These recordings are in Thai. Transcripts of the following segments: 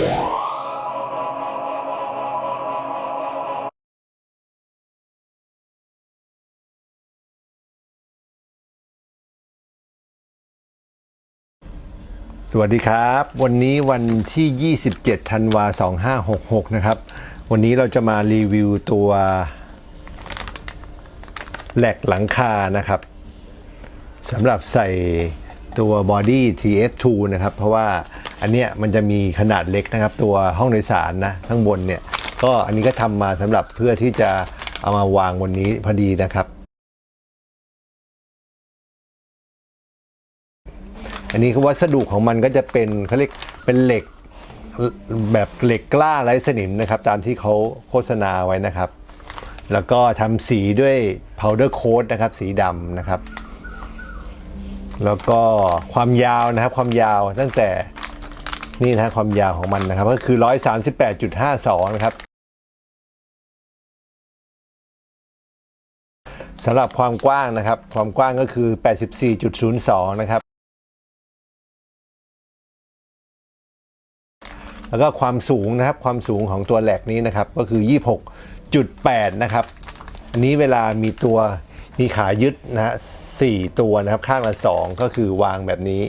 สวัสดีครับ วันนี้วันที่ 27 ธันวา 2566 นะครับ วันนี้เราจะมารีวิวตัวแหลกหลังคานะครับสำหรับใส่ตัวบอดี้ TF2 นะครับ เพราะว่า อันเนี้ยมันจะมีขนาดเล็กนะครับ ตัวห้องโดยสารนะข้างบนเนี่ยก็อันนี้ก็ทำมาสำหรับเพื่อที่จะเอามาวางบนนี้พอดีนะครับ อันนี้คือวัสดุของมันก็จะเป็นเขาเรียกเป็นเหล็กแบบเหล็กกล้าไร้สนิมนะครับ ตามที่เขาโฆษณาไว้นะครับ แล้วก็ทำสีด้วย powder coat นะครับ สีดำนะครับ แล้วก็ความยาวนะครับ ความยาวตั้งแต่ นี่นะความยาวของมันนะครับ ก็คือ 138.52 นะครับสำหรับความกว้างนะครับ ความกว้างก็คือ 84.02 นะครับ แล้วก็ความสูงนะครับ ความสูงของตัวแหลกนี้นะครับ ก็คือ 26.8 นะครับ อันนี้เวลามีตัวมีขายึดนะฮะสี่ตัวนะครับ ข้างละ 2 ก็คือวางแบบนี้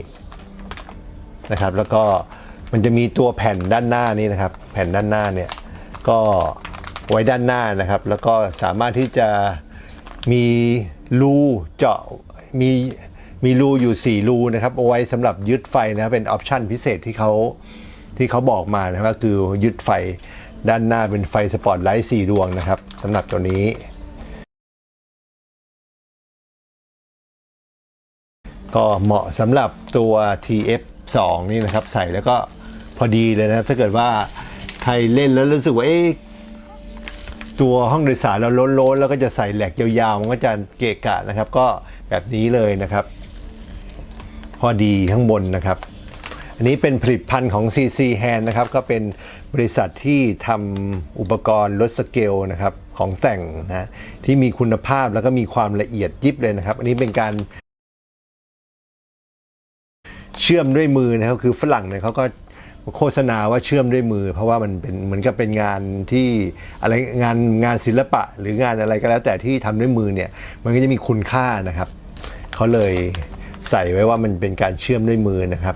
นะครับ แล้วก็ มันจะมีตัวแผ่นด้านหน้านี้นะครับ แผ่นด้านหน้าเนี่ยก็ไว้ด้านหน้านะครับ แล้วก็สามารถที่จะมีรูเจาะมีมีรูอยู่ 4 รูนะครับเอาไว้สำหรับยึดไฟนะครับเป็นออปชันพิเศษที่เขาที่เขาบอกมานะครับคือยึดไฟด้านหน้าเป็นไฟสปอตไลท์4ดวงนะครับสำหรับตัวนี้ ก็เหมาะสำหรับตัว TF2 นี่นะครับ ใส่แล้วก็ พอดีเลยนะครับถ้าเกิดว่าใครเล่นแล้วรู้สึกว่าเอ๊ะตัวห้องโดยสารเราล้นๆแล้วก็จะใส่แหลกยาวๆ มันก็จะเกะกะนะครับ ก็แบบนี้เลยนะครับ พอดีข้างบนนะครับ อันนี้เป็นผลิตภัณฑ์ของ CC Hand นะครับ ก็เป็นบริษัทที่ทำอุปกรณ์ลดสเกลนะครับของแต่งนะที่มีคุณภาพแล้วก็มีความละเอียดยิบเลยนะครับ อันนี้เป็นการเชื่อมด้วยมือนะครับคือฝรั่งเนี่ยเขาก็ โฆษณาว่าเชื่อมด้วยมือ เพราะว่ามันเป็นเหมือนกับเป็นงานที่อะไรงานงานศิลปะ หรืองานอะไรก็แล้วแต่ที่ทำด้วยมือเนี่ยมันก็จะมีคุณค่านะครับเขาเลยใส่ไว้ว่ามันเป็นการเชื่อมด้วยมือนะครับ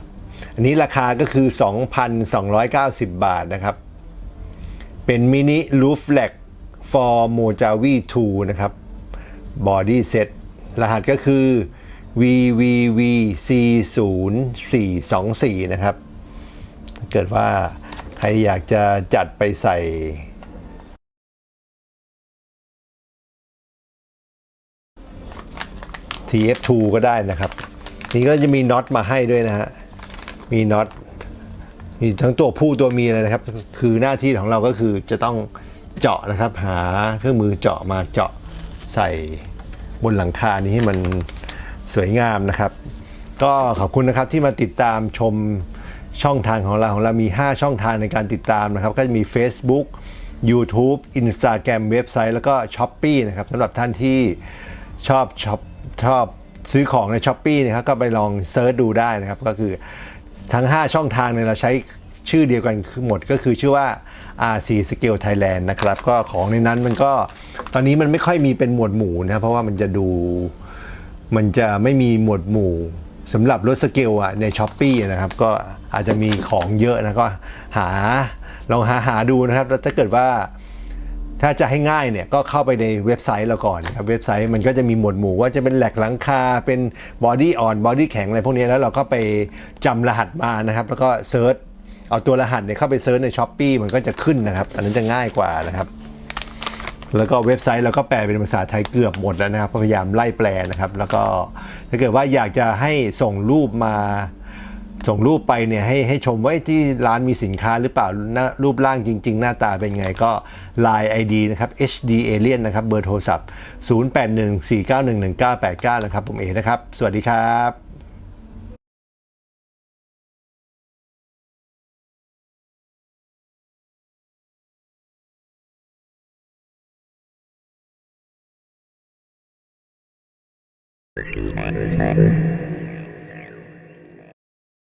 อันนี้ราคาก็คือ 2,290 บาทนะครับ เป็นมินิลูฟแลก for Mojavi 2 นะครับ body set รหัสก็คือ VVVC0424 นะครับ เกิดว่าใครอยากจะจัดไปใส่ TF2 ก็ได้นะครับ นี่ก็จะมีน็อตมาให้ด้วยนะฮะ มีน็อตมีทั้งตัวผู้ตัวเมียเลยนะครับ คือหน้าที่ของเราก็คือจะต้องเจาะนะครับ หาเครื่องมือเจาะมาเจาะใส่บนหลังคานี้ให้มันสวยงามนะครับ ก็ขอบคุณนะครับที่มาติดตามชม ช่องทางของเราของเรามี 5 ช่องทางในการติดตามนะครับ ก็จะมี Facebook YouTube Instagram เว็บไซต์แล้วก็ s h อ p e e นะครับสำหรับท่านที่ชอบชอปชอบซื้อของใน s h อ p e e นะครับก็ไปลองเซิร์ชดูได้นะครับ ก็คือทั้ง 5 ช่องทางเนี่ยเราใช้ชื่อเดียวกันหมดก็คือชื่อว่า RC Scale Thailand นะครับ ก็ของในนั้นมันก็ตอนนี้มันไม่ค่อยมีเป็นหมวดหมู่นะครับเพราะว่ามันจะดูมันจะไม่มีหมวดหมู่ สำหรับรถสเกลอะในช้อปปีนะครับ ก็อาจจะมีของเยอะนะก็หาลองหาหาดูนะครับ แล้วถ้าเกิดว่าถ้าจะให้ง่ายเนี่ยก็เข้าไปในเว็บไซต์เราก่อนครับ เว็บไซต์มันก็จะมีหมวดหมู่ว่าจะเป็นแหลกหลังคา เป็นบอดี้อ่อนบอดี้แข็งอะไรพวกนี้แล้วเราก็ไปจำรหัสมานะครับ แล้วก็เซิร์ชเอาตัวรหัสเนี่ยเข้าไปเซิร์ชในช้อปปีมันก็จะขึ้นนะครับ อันนั้นจะง่ายกว่านะครับ แล้วก็เว็บไซต์เราก็แปลเป็นภาษาไทยเกือบหมดแล้วนะครับพยายามไล่แปลนะครับ แล้วก็ถ้าเกิดว่าอยากจะให้ส่งรูปมาส่งรูปไปเนี่ยให้ให้ชมว่าที่ร้านมีสินค้าหรือเปล่าน้ารูปร่างจริง ๆ หน้าตาเป็นไงก็ Line ID นะครับ HD Alien นะครับเบอร์โทรศัพท์ 0814911989 นะครับ ผมเอนะครับ สวัสดีครับ Thank you.